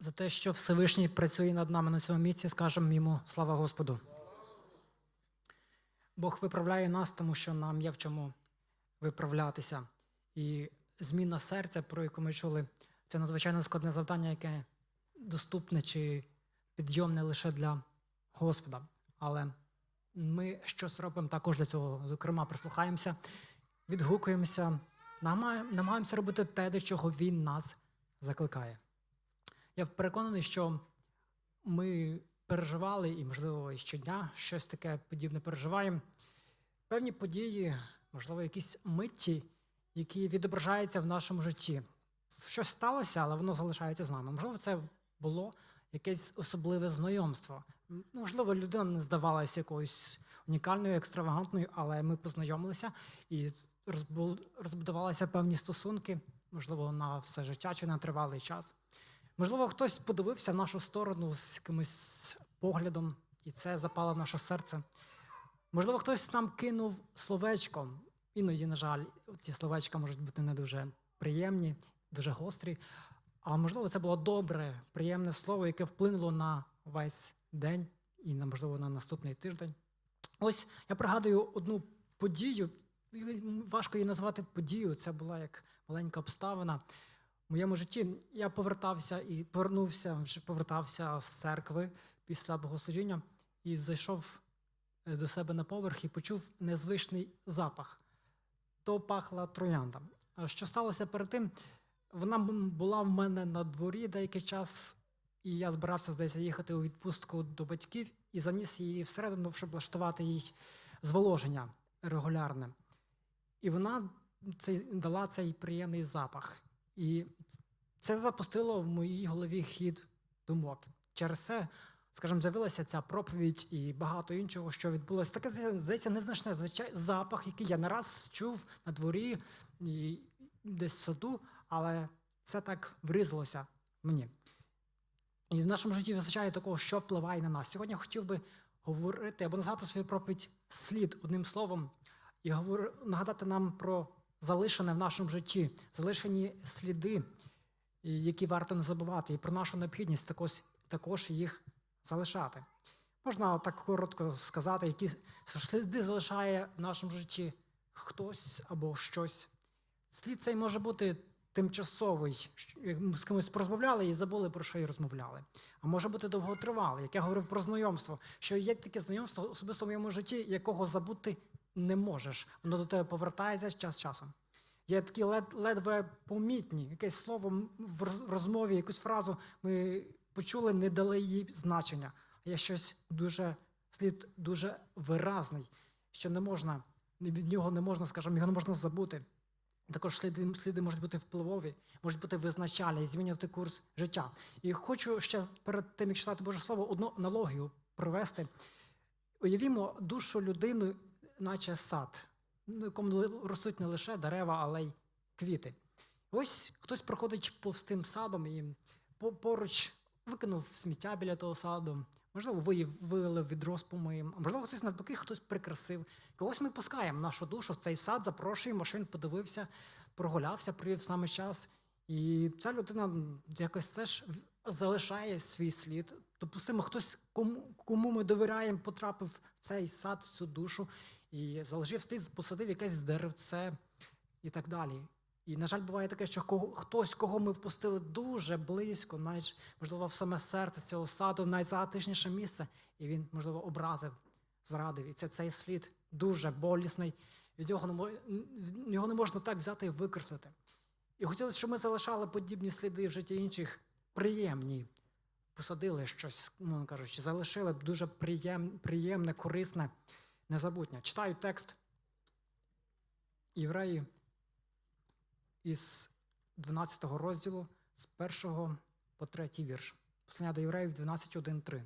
за те, що Всевишній працює над нами на цьому місці, скажемо йому слава Господу. Бог виправляє нас, тому що нам є в чому виправлятися. І зміна серця, про яку ми чули, це надзвичайно складне завдання, яке доступне чи підйомне лише для Господа. Але ми щось робимо також для цього. Зокрема, прислухаємося, відгукуємося, намагаємося робити те, до чого Він нас закликає. Я переконаний, що ми переживали, і, можливо, щодня щось таке подібне переживаємо. Певні події, можливо, якісь митті, які відображаються в нашому житті. Щось сталося, але воно залишається з нами. Можливо, це було якесь особливе знайомство. Можливо, людина не здавалася якоюсь унікальною, екстравагантною, але ми познайомилися і розбу- розбудувалися певні стосунки, можливо, на все життя чи на тривалий час. Можливо, хтось подивився нашу сторону з якимось поглядом, і це запало в наше серце. Можливо, хтось нам кинув словечко. Іноді, на жаль, ці словечка можуть бути не дуже приємні, дуже гострі. А можливо, це було добре, приємне слово, яке вплинуло на весь день і, можливо, на наступний тиждень. Ось я пригадую одну подію, важко її назвати подією, це була як маленька обставина моєму житті. Я повертався і повернувся, повертався з церкви після богослужіння і зайшов е, до себе на поверх і почув незвичний запах. То пахла троянда. Що сталося перед тим? Вона була в мене на дворі деякий час, і я збирався, здається, їхати у відпустку до батьків і заніс її всередину, щоб влаштувати їй зволоження регулярне. І вона дала цей приємний запах. І це запустило в моїй голові хід думок. Через це, скажімо, з'явилася ця проповідь і багато іншого, що відбулося. Таке здається, незначне звичай запах, який я не раз чув на дворі і десь в саду, але це так врізалося мені. І в нашому житті вистачає такого, що впливає на нас. Сьогодні я хотів би говорити або назвати свою проповідь слід одним словом, і нагадати нам про залишене в нашому житті, залишені сліди, які варто не забувати, і про нашу необхідність також, також їх залишати. Можна так коротко сказати, які сліди залишає в нашому житті хтось або щось. Слід цей може бути тимчасовий, з кимось порозмовляли і забули, про що й розмовляли. А може бути довготривалий, як я говорив про знайомство, що є таке знайомство особисто в моєму житті, якого забути не можеш. Воно до тебе повертається час часом. Є такі лед, ледве помітні, якесь слово в роз- розмові, якусь фразу ми почули, не дали їй значення. А є щось дуже слід дуже виразний, що не можна, від нього не можна, скажімо, його не можна забути. Також сліди, сліди можуть бути впливові, можуть бути визначальні, змінювати курс життя. І хочу ще перед тим, як читати Боже Слово, одну аналогію провести. Уявімо душу людини, наче сад, на якому ростуть не лише дерева, але й квіти. Ось хтось проходить повз тим садом і поруч викинув сміття біля того саду. Можливо, ви вилив відро з помиєм, а можливо, хтось навпаки, хтось прикрасив. Когось ми пускаємо нашу душу в цей сад, запрошуємо, щоб він подивився, прогулявся, провів з нами час. І ця людина якось теж залишає свій слід. Допустимо, хтось, кому, кому ми довіряємо, потрапив в цей сад, в цю душу, і залишив слід, посадив якесь деревце і так далі. І, на жаль, буває таке, що кого, хтось, кого ми впустили дуже близько, навіть, можливо, в саме серце цього саду, в найзатишніше місце, і він, можливо, образив, зрадив. І це цей слід дуже болісний. Від нього нього не можна так взяти і використати. І хотілося, щоб ми залишали подібні сліди в житті інших приємні. Посадили щось, мовно кажучи, залишили дуже приєм, приємне, корисне, незабутнє. Читаю текст Євреї із 12 розділу, з 1 по 3 вірш. Послання до євреїв 12.1.3.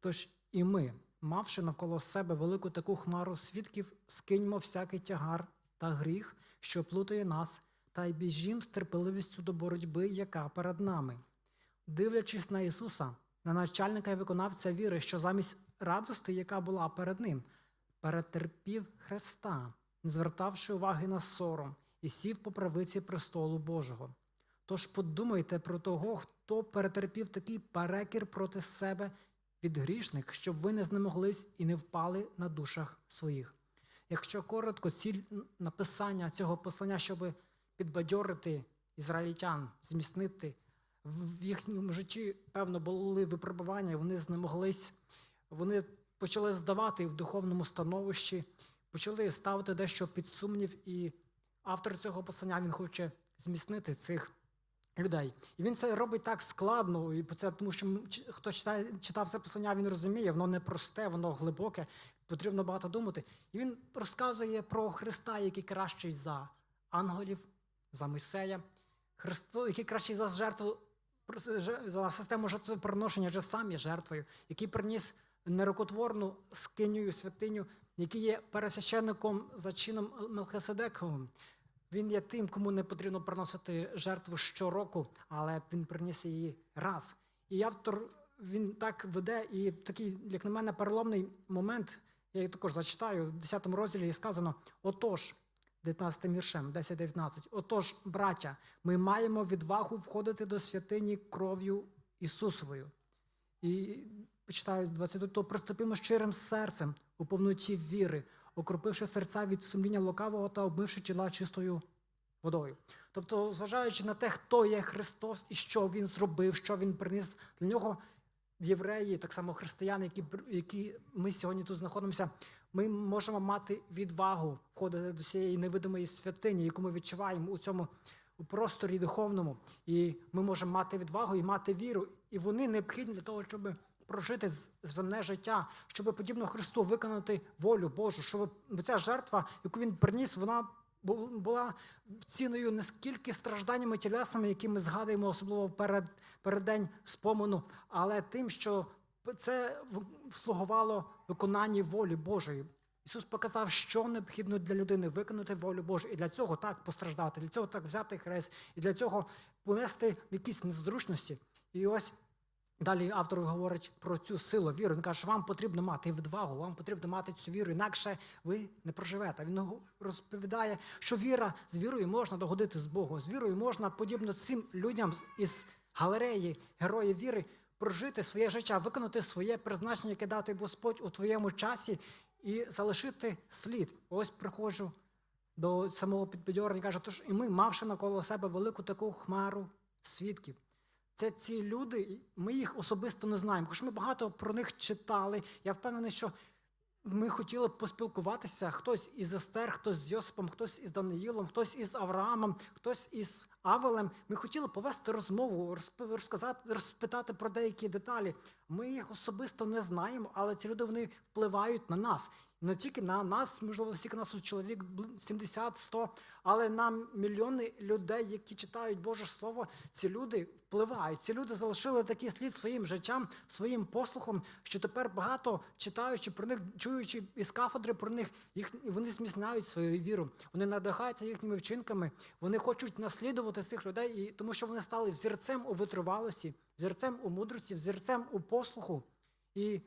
Тож і ми, мавши навколо себе велику таку хмару свідків, скиньмо всякий тягар та гріх, що плутає нас, та й біжім з терпеливістю до боротьби, яка перед нами. Дивлячись на Ісуса, на начальника і виконавця віри, що замість радості, яка була перед ним, перетерпів Христа, не звертавши уваги на сором, і сів по правиці престолу Божого. Тож подумайте про того, хто перетерпів такий перекір проти себе від грішних, щоб ви не знемоглись і не впали на душах своїх. Якщо коротко, ціль написання цього послання, щоб підбадьорити ізраїльтян, зміцнити в їхньому житті, певно, були випробування, вони знемоглись, вони почали здавати в духовному становищі, почали ставити дещо під сумнів, і автор цього послання він хоче зміцнити цих людей. І він це робить так складно, і це, тому що хто читає, читав це послання, він розуміє, воно не просте, воно глибоке, потрібно багато думати. І він розказує про Христа, який кращий за ангелів, за Мойсея, Христо, який кращий за жертву, за систему жертвоприношення, вже сам є жертвою, який приніс нерокотворну скинію святиню, який є пересвященником за чином Мелхиседековим. Він є тим, кому не потрібно приносити жертву щороку, але він приніс її раз. І автор він так веде, і такий, як на мене, переломний момент, я її також зачитаю, в 10 розділі сказано: отож, 19 віршем, 10-19, отож, браття, ми маємо відвагу входити до святині кров'ю Ісусовою. І почитаю 22, то приступимо щирим серцем у повноті віри, окропивши серця від сумління лукавого та обмивши тіла чистою водою. Тобто, зважаючи на те, хто є Христос і що Він зробив, що Він приніс для нього, євреї, так само християни, які, які ми сьогодні тут знаходимося, ми можемо мати відвагу входити до цієї невидимої святині, яку ми відчуваємо у цьому у просторі духовному. І ми можемо мати відвагу і мати віру. І вони необхідні для того, щоб прожити земне життя, щоб подібно Христу виконати волю Божу, щоб ця жертва, яку він приніс, вона була ціною не скільки стражданнями тілесними, які ми згадуємо, особливо перед, перед день спомину, але тим, що це слугувало виконанні волі Божої. Ісус показав, що необхідно для людини виконати волю Божу. І для цього так постраждати, для цього так взяти хрест, і для цього понести якісь незручності. І ось Далі автор говорить про цю силу віри. Він каже, вам потрібно мати відвагу, вам потрібно мати цю віру, інакше ви не проживете. Він розповідає, що віра з вірою можна догодити з Богу. З вірою можна, подібно цим людям із галереї героїв віри, прожити своє життя, виконати своє призначення, яке тобі Господь у твоєму часі, і залишити слід. Ось приходжу до самого підбадьорення, каже, тож і ми, мавши навколо себе велику таку хмару свідків. Це ці люди, ми їх особисто не знаємо. Хоч ми багато про них читали. Я впевнений, що ми хотіли б поспілкуватися хтось із Естер, хтось з Йосипом, хтось із Даниїлом, хтось із Авраамом, хтось із Авелем. Ми хотіли повести розмову, розказати, розпитати про деякі деталі. Ми їх особисто не знаємо, але ці люди вони впливають на нас. Не тільки на нас, можливо, всіх нас тут чоловік бл- 70-100, але на мільйони людей, які читають Боже Слово, ці люди впливають. Ці люди залишили такий слід своїм життям, своїм послухом, що тепер багато читаючи про них, чуючи із кафедри про них, їх вони зміцняють свою віру. Вони надихаються їхніми вчинками. Вони хочуть наслідувати цих людей, і тому що вони стали взірцем у витривалості, взірцем у мудрості, взірцем у послуху. І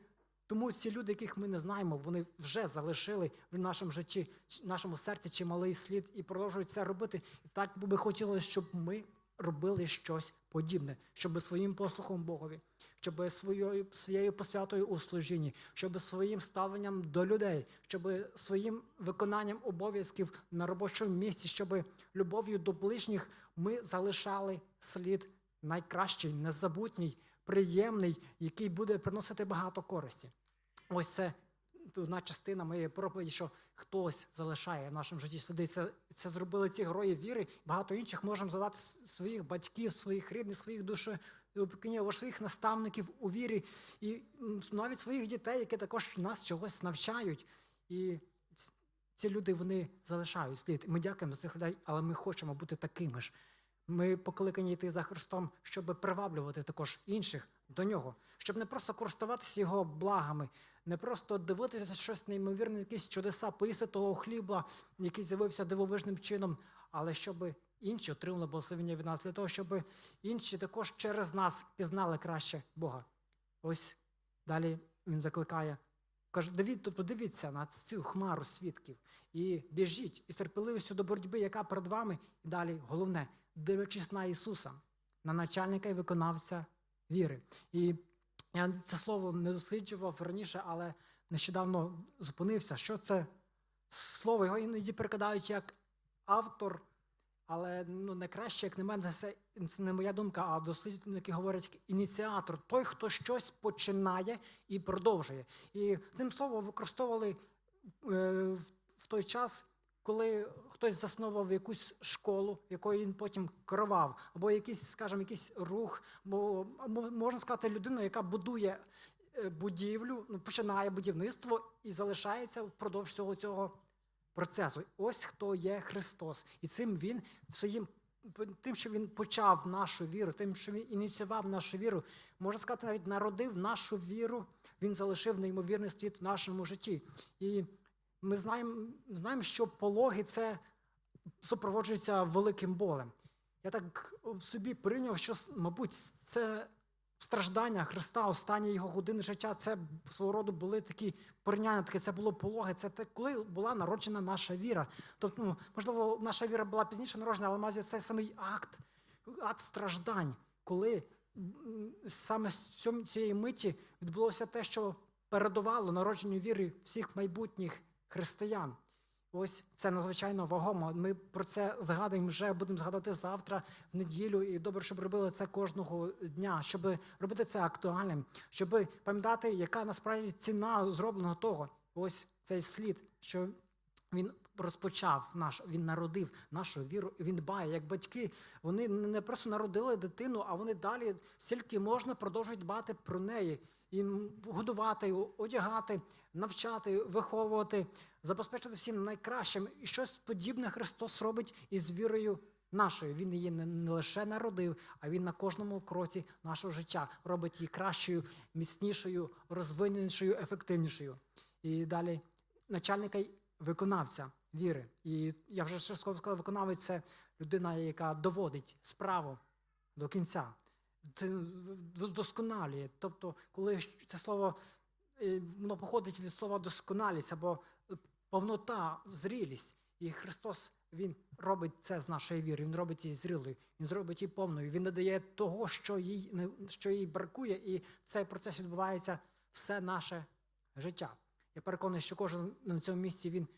тому ці люди, яких ми не знаємо, вони вже залишили в нашому житті, нашому серці чималий слід і продовжують це робити. І так би хотілося, щоб ми робили щось подібне, щоб своїм послухом Богові, щоб своєю, своєю посвятою у служінні, щоб своїм ставленням до людей, щоб своїм виконанням обов'язків на робочому місці, щоб любов'ю до ближніх ми залишали слід найкращий, незабутній, приємний, який буде приносити багато користі. Ось це одна частина моєї проповіді, що хтось залишає в нашому житті сліди. Це, це зробили ці герої віри. Багато інших можемо задати своїх батьків, своїх рідних, своїх душеопікунів, своїх наставників у вірі, і навіть своїх дітей, які також нас чогось навчають. І ці люди вони залишають слід. Ми дякуємо за цих людей, але ми хочемо бути такими ж. Ми покликані йти за Христом, щоб приваблювати також інших до нього, щоб не просто користуватися його благами, не просто дивитися щось неймовірне, якісь чудеса, поїсти того хліба, який з'явився дивовижним чином, але щоб інші отримали благословення від нас, для того, щоб інші також через нас пізнали краще Бога. Ось далі він закликає. Каже, дивіться, тобто дивіться на цю хмару свідків і біжіть із терпеливістю до боротьби, яка перед вами, і далі головне, дивлячись на Ісуса, на начальника і виконавця віри. І я це слово не досліджував раніше, але нещодавно зупинився. Що це слово? Його іноді перекладають як автор, але ну, не краще, як на мене, це, це не моя думка, а дослідники говорять як ініціатор, той, хто щось починає і продовжує. І цим словом використовували е, в той час, коли хтось засновував якусь школу, якою він потім керував, або якийсь, скажімо, якийсь рух, або, можна сказати, людину, яка будує е, будівлю, ну, починає будівництво і залишається впродовж всього цього процесу. Ось хто є Христос. І цим він своїм тим, що він почав нашу віру, тим, що він ініціював нашу віру, можна сказати, навіть народив нашу віру, він залишив неймовірний слід в нашому житті. І ми знаємо, знаємо, що пологи це супроводжується великим болем. Я так собі прийняв, що, мабуть, це страждання Христа, останні його години життя, це свого роду були такі порівняння, таке це було пологи. Це те, коли була народжена наша віра. Тобто, ну, можливо, наша віра була пізніше народжена, але має цей самий акт, акт страждань, коли саме з цієї миті відбулося те, що передувало народженню віри всіх майбутніх християн. Ось це надзвичайно вагомо. Ми про це згадуємо вже, будемо згадувати завтра, в неділю. І добре, щоб робили це кожного дня, щоб робити це актуальним, щоб пам'ятати, яка насправді ціна зробленого того. Ось цей слід, що він розпочав наш, він народив нашу віру, він дбає. Як батьки, вони не просто народили дитину, а вони далі стільки можна продовжують дбати про неї. І годувати, одягати, навчати, виховувати, забезпечити всім найкращим. І щось подібне Христос робить із вірою нашою. Він її не, лише народив, а він на кожному кроці нашого життя робить її кращою, міцнішою, розвиненішою, ефективнішою. І далі начальника виконавця віри. І я вже ще сказав, виконавець це людина, яка доводить справу до кінця. Це досконалює. Тобто, коли це слово е, воно походить від слова досконалість або е, повнота, зрілість. І Христос Він робить це з нашої віри, Він робить її зрілою, Він зробить її повною. Він не дає того, що їй, що їй бракує, і цей процес відбувається все наше життя. Я переконаний, що кожен на цьому місці він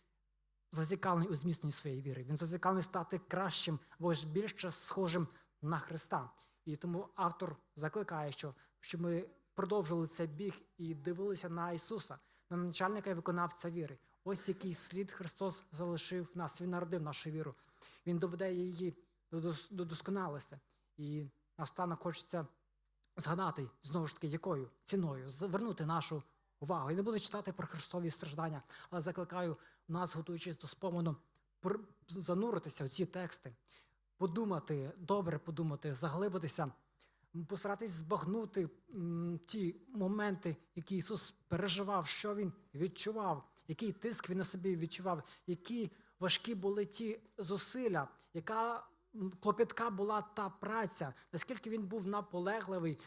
зацікавлений у зміцненні своєї віри. Він зацікавлений стати кращим або ж більше схожим на Христа. І тому автор закликає, що, щоб ми продовжили цей біг і дивилися на Ісуса, на начальника і виконавця віри. Ось який слід Христос залишив нас. Він народив нашу віру. Він доведе її до, дос- досконалості. І наостанок хочеться згадати знову ж таки, якою ціною звернути нашу увагу. Я не буду читати про Христові страждання, але закликаю нас, готуючись до спомену, зануритися в ці тексти, подумати, добре подумати, заглибитися, постаратись збагнути ті моменти, які Ісус переживав, що Він відчував, який тиск він на собі відчував, які важкі були ті зусилля, яка клопітка була та праця, наскільки він був наполегливий,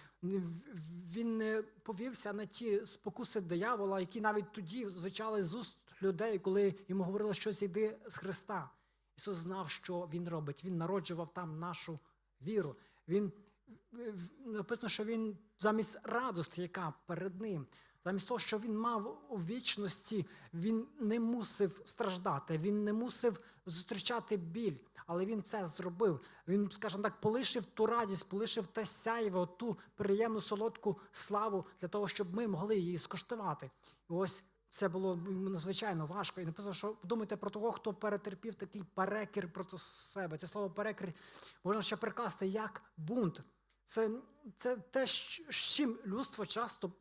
він не повівся на ті спокуси диявола, які навіть тоді звучали з уст людей, коли йому говорили, що зійди з Христа. Ісус знав, що Він робить. Він народжував там нашу віру. Він написано, що він замість радості, яка перед ним, замість того, що він мав у вічності, він не мусив страждати, він не мусив зустрічати біль, але він це зробив. Він, скажімо так, полишив ту радість, полишив те сяйво, ту приємну солодку славу для того, щоб ми могли її скуштувати. І ось це було надзвичайно важко. І написано, що подумайте про того, хто перетерпів такий перекір проти себе. Це слово перекір можна ще перекласти як бунт. Це, це те, з чим людство часто,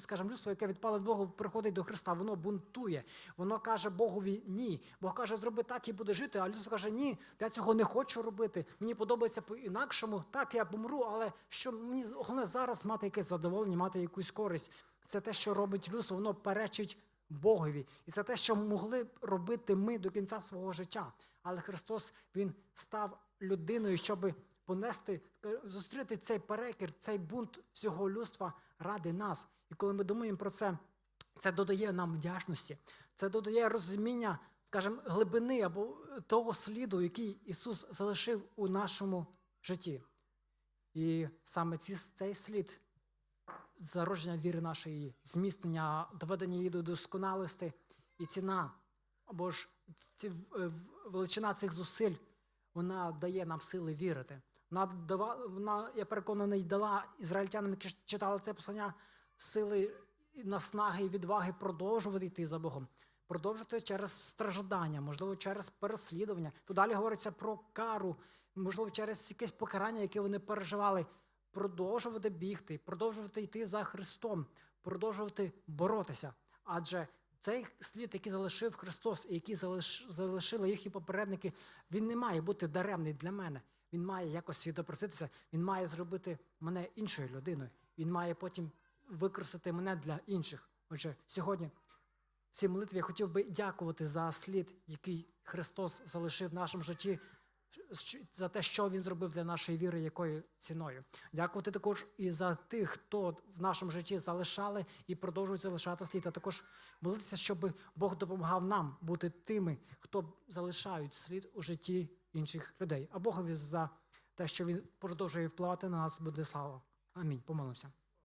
скажімо, людство, яке відпало від Бога, приходить до Христа, воно бунтує. Воно каже Богові ні. Бог каже, зроби так і буде жити, а людство каже, ні, я цього не хочу робити. Мені подобається по-інакшому. Так, я помру, але що мені головне зараз мати якесь задоволення, мати якусь користь. Це те, що робить людство, воно перечить Богові. І це те, що могли б робити ми до кінця свого життя. Але Христос Він став людиною, щоб понести, е, зустріти цей перекір, цей бунт всього людства ради нас. І коли ми думаємо про це, це додає нам вдячності, це додає розуміння, скажімо, глибини або того сліду, який Ісус залишив у нашому житті. І саме ці, цей слід зародження віри нашої, зміцнення, доведення її до досконалості і ціна, або ж ці, величина цих зусиль, вона дає нам сили вірити. Вона, дава, вона я переконаний, дала ізраїльтянам, які читали це послання, сили, наснаги і відваги продовжувати йти за Богом. Продовжувати через страждання, можливо, через переслідування. Тут далі говориться про кару, можливо, через якесь покарання, яке вони переживали. Продовжувати бігти, продовжувати йти за Христом, продовжувати боротися. Адже цей слід, який залишив Христос, і який залишили їхні попередники, він не має бути даремний для мене. Він має якось відопроситися, він має зробити мене іншою людиною. Він має потім використати мене для інших. Отже, сьогодні в цій молитві я хотів би дякувати за слід, який Христос залишив в нашому житті, за те, що Він зробив для нашої віри, якою ціною. Дякувати також і за тих, хто в нашому житті залишали і продовжують залишати слід, а також молитися, щоб Бог допомагав нам бути тими, хто залишають слід у житті інших людей. А Богові за те, що він продовжує впливати на нас, буде слава. Амінь. Помолимося.